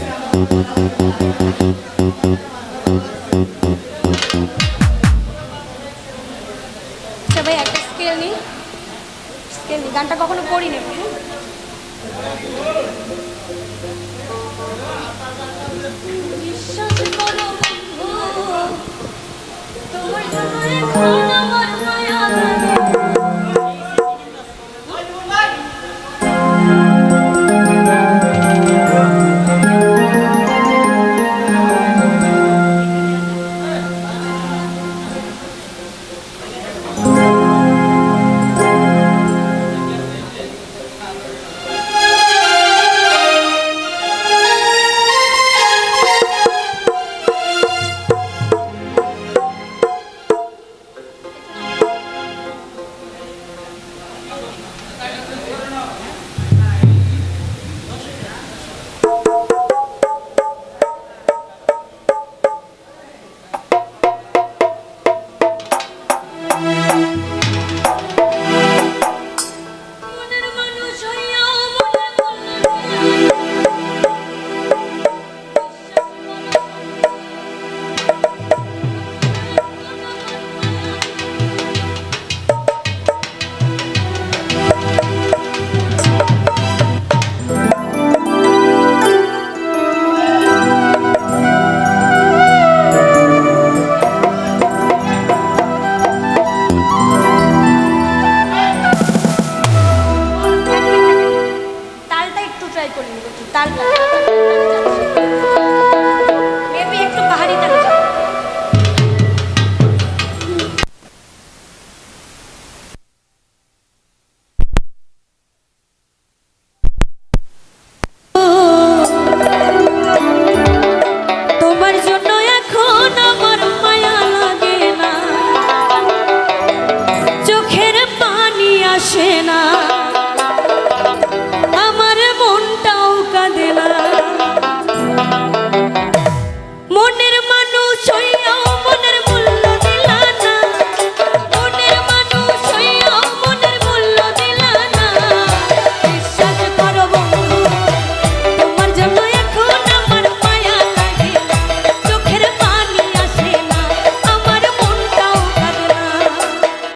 আচ্ছা সবাই একটা স্কেল নিই। স্কেল নিই। গানটা কখনো করি নেব হ্যাঁ? বিশ্বাস করো তোমার জন্য আসে না।